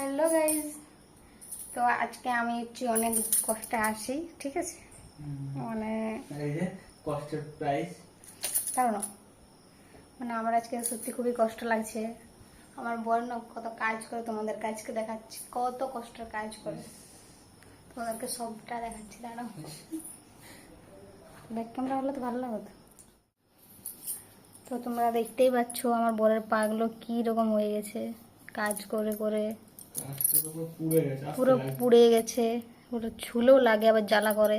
Hello guys তো আজকে আমি হচ্ছে অনেক কষ্টে আসি ঠিক আছে? মানে আর কষ্টের প্রাইস কারণ মানে আমার আজকে সত্যি খুবই কষ্ট লাগছে। আমার বর না কত কাজ করে তোমাদের কাজকে দেখাচ্ছি কত কষ্টের কাজ করে। তোমাদেরকে সবটা দেখাচ্ছি দাঁড়াও। ব্যাক ক্যামেরা হলে তো ভালো লাগতো। তো তোমরা দেখতেই পাচ্ছ আমার বরের পাগুলো কি রকম হয়ে গেছে। কাজ করে করে। পুরো পুড়ে গেছে পুরো ছুলেও লাগে আবার জ্বালা করে।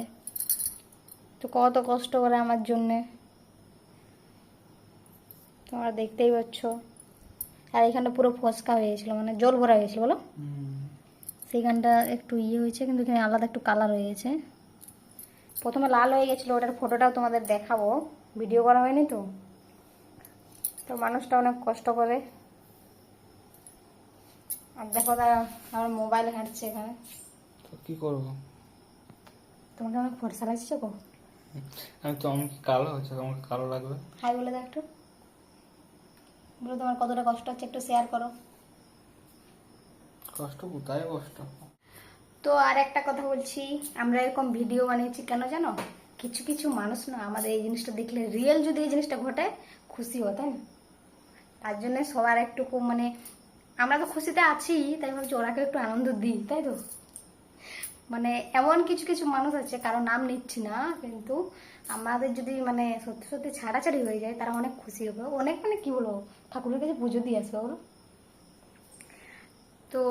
তো কত কষ্ট করে আমার জন্যে। তোমরা দেখতেই পাচ্ছ। আর এখানটা পুরো ফসকা হয়ে গেছিল মানে জল ভরা হয়েছিল বলো। সেইখানটা একটু ইয়ে হয়েছে কিন্তু এখানে আলাদা একটু কালার হয়ে গেছে। প্রথমে লাল হয়ে গেছিল ওটার ফটোটাও তোমাদের দেখাবো। ভিডিও করা হয়নি তো? তো মানুষটা অনেক কষ্ট করে আর দেখো তারা আমার মোবাইল ঘাঁটছে এখানে। তো কি করব? তোমাকে অনেক ফর্সা লাগছে গো। আমি তো আমি কালো? হচ্ছে তোমাকে কালো লাগবে। হাই বলে দাও একটু। বলো তোমার কতটা কষ্ট হচ্ছে একটু শেয়ার করো। কষ্ট কোথায় কষ্ট? তো আর একটা কথা বলছি আমরা এরকম ভিডিও বানিয়েছি কেন জানো? কিছু কিছু মানুষ না আমাদের এই জিনিসটা দেখলে রিয়েল যদি এই জিনিসটা ঘটে খুশি হতো না তার জন্য সবার একটু মানে আমরা তো খুশিতে আছি তাই ভাবছি ওরাকে একটু আনন্দ দিই তাই তো? মানে এমন কিছু কিছু মানুষ আছে কারও নাম নিচ্ছি না কিন্তু আমাদের যদি মানে সত্যি সত্যি ছাড়াছাড়ি হয়ে যায় তারা অনেক খুশি হবে। অনেক মানে কি বলব ঠাকুরের কাছে পুজো দিয়ে আসবে বলো? তো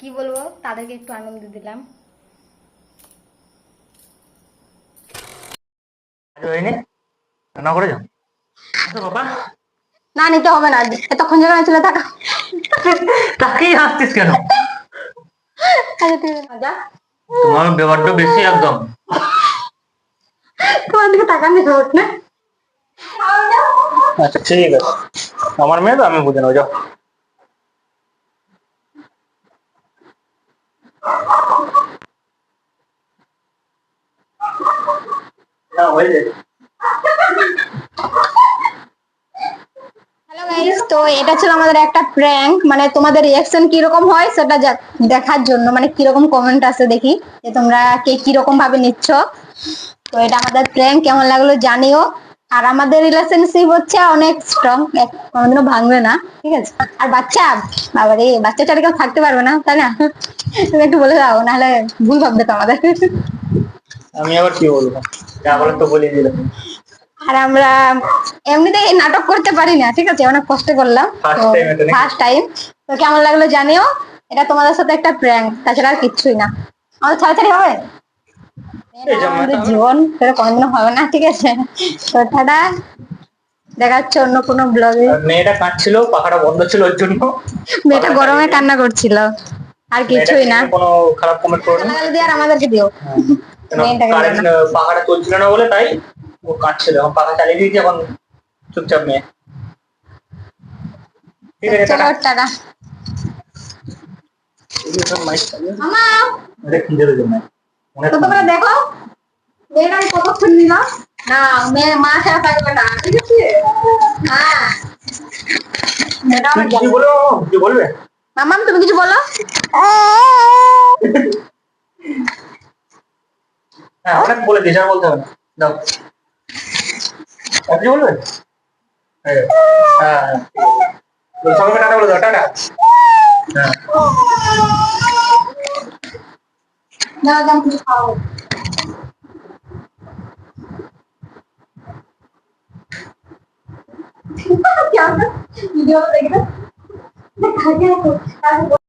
কি বলব তাদেরকে একটু আনন্দ দিলাম। না নিতে হবে না এতক্ষণ যেখানে ছিল টাকা তাকেই হাসতিস কেন? আচ্ছা ঠিক আছে যা তোমার ব্যাপারটা বেশি একদম। তোমার দিকে টাকা নিতে হোক না? আচ্ছা ঠিক আছে। আমার মেয়ে তো আমি বুঝে নেব যাও। না হয়ে যায় হ্যালো গাইস তো এটা ছিল আমাদের একটা প্র্যাঙ্ক মানে তোমাদের রিয়াকশন কি রকম হয় সেটা দেখার জন্য মানে কি রকম কমেন্ট আসে দেখি, যে তোমরা কে কি রকম ভাবে নিচ্ছ। তো এটা আমাদের প্র্যাঙ্ক কেমন লাগল জানিও। আর আমাদের রিলেশনশিপ হচ্ছে অনেক স্ট্রং কোনোদিনও ভাঙবে না, ঠিক আছে? আর বাচ্চা বাবা রে বাচ্চা কেউ থাকতে পারবে না, তাই না? তুমি একটু বলে দাও, নাহলে ভুল ভাববে তো আমাদের আমি আবার কি বলব? যা বলার তো বলে দিলাম। আর আমরা এমনিতেই নাটক করতে পারি না ঠিক আছে? অনেক কষ্ট করলাম? ফার্স্ট টাইম তো কেমন লাগল জানিও। এটা তোমাদের সাথে একটা প্র্যাঙ্ক তাছাড়া আর কিচ্ছুই না। আমাদের ছাড়াছাড়ি হবে? আমাদের জীবন সেটা কোনোদিনও হবে না ঠিক আছে? তো টাটা। দেখা যাচ্ছে অন্য কোনো ব্লগে মেয়েটা কাঁদছিল পাখাটা বন্ধ ছিল ওর জন্য। মেয়েটা গরমে কান্না করছিল। আর কিছুই না। কোনো খারাপ কমেন্ট করো না? আর আমাদেরকে দিও। মেয়েটাকে পাখাটা চলছিল না বলে তাই? ও এখন পাখা চালিয়ে দিয়েছে এখন চুপচাপ মেয়ে। ঠিক আছে টাটা। টাটা। মামা এটা খিদে পেয়েছে মেয়ে অনেক তো তোমরা দেখো মেয়েটা আমি কতক্ষণ নিলাম না মেয়ে মা ছাড়া থাকবে না। ঠিক আছে? হ্যাঁ। তুমি কিছু বলো বলবে? মামাম তুমি কিছু বলো? হ্যাঁ অনেক বলে দিয়েছে আর বলতে হবে। না দাও। আর কিছু বলবে হ্যাঁ হ্যাঁ ঠিক আছে। সবাইকে টাটা বলে দাও টাটা হ্যাঁ দাও দাম কিছু খাও क्या वीडियो में देख रहे